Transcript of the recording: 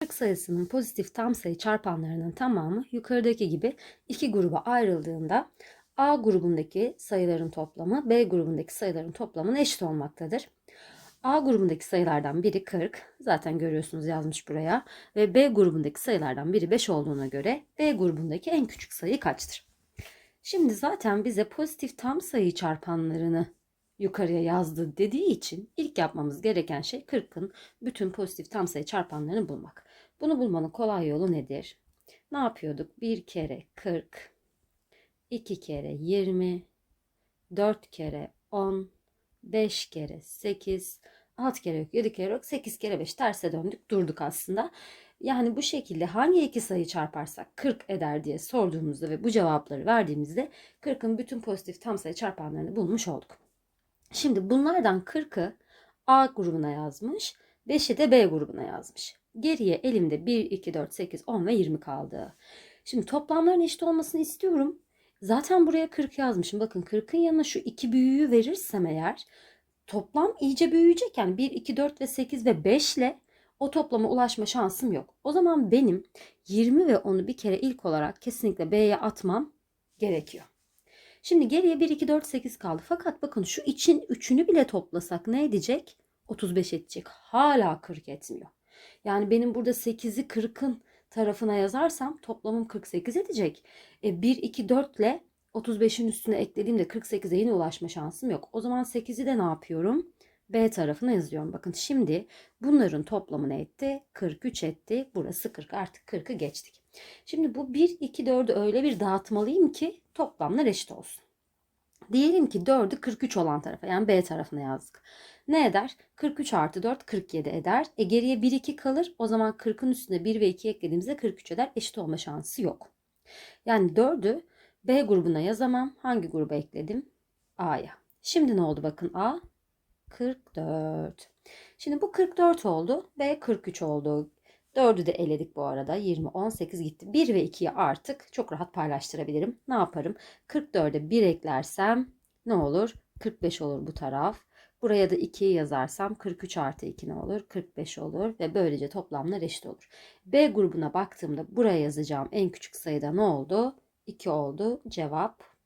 40 sayısının pozitif tam sayı çarpanlarının tamamı yukarıdaki gibi iki gruba ayrıldığında A grubundaki sayıların toplamı B grubundaki sayıların toplamına eşit olmaktadır. A grubundaki sayılardan biri 40. Zaten görüyorsunuz yazmış buraya. Ve B grubundaki sayılardan biri 5 olduğuna göre B grubundaki en küçük sayı kaçtır? Şimdi zaten bize pozitif tam sayı çarpanlarını yukarıya yazdı dediği için ilk yapmamız gereken şey 40'ın bütün pozitif tam sayı çarpanlarını bulmak. Bunu bulmanın kolay yolu nedir? Ne yapıyorduk? 1 kere 40, 2 kere 20, 4 kere 10, 5 kere 8, 6 kere yok, 7 kere yok, 8 kere 5 terse döndük durduk aslında. Yani bu şekilde hangi iki sayı çarparsak 40 eder diye sorduğumuzda ve bu cevapları verdiğimizde 40'ın bütün pozitif tam sayı çarpanlarını bulmuş olduk. Şimdi bunlardan 40'ı A grubuna yazmış, 5'i de B grubuna yazmış. Geriye elimde 1, 2, 4, 8, 10 ve 20 kaldı. Şimdi toplamların eşit olmasını istiyorum. Zaten buraya 40 yazmışım. Bakın 40'ın yanına şu iki büyüğü verirsem eğer toplam iyice büyüyecek. Yani 1, 2, 4 ve 8 ve 5 ile o toplama ulaşma şansım yok. O zaman benim 20 ve 10'u bir kere ilk olarak kesinlikle B'ye atmam gerekiyor. Şimdi geriye 1, 2, 4, 8 kaldı. Fakat bakın şu için 3'ünü bile toplasak ne edecek? 35 edecek. Hala 40 etmiyor. Yani benim burada 8'i 40'ın tarafına yazarsam toplamım 48 edecek. E, 1, 2, 4 ile 35'in üstüne eklediğimde 48'e yine ulaşma şansım yok. O zaman 8'i de ne yapıyorum? B tarafına yazıyorum. Bakın şimdi bunların toplamı ne etti? 43 etti. Burası 40. Artık 40'ı geçtik. Şimdi bu 1, 2, 4'ü öyle bir dağıtmalıyım ki toplamlar eşit olsun. Diyelim ki 4'ü 43 olan tarafa yani B tarafına yazdık. Ne eder? 43 artı 4 47 eder. E geriye 1 2 kalır. O zaman 40'ın üstüne 1 ve 2 eklediğimizde 43 eder. Eşit olma şansı yok. Yani 4'ü B grubuna yazamam. Hangi gruba ekledim? A'ya. Şimdi ne oldu bakın A? 44. Şimdi bu 44 oldu. B 43 oldu. 4'ü de eledik bu arada. 20, 18 gitti. 1 ve 2'yi artık çok rahat paylaştırabilirim. Ne yaparım? 44'e 1 eklersem ne olur? 45 olur bu taraf. Buraya da 2'yi yazarsam 43 artı 2 ne olur? 45 olur ve böylece toplamlar eşit olur. B grubuna baktığımda buraya yazacağım en küçük sayıda ne oldu? 2 oldu. Cevap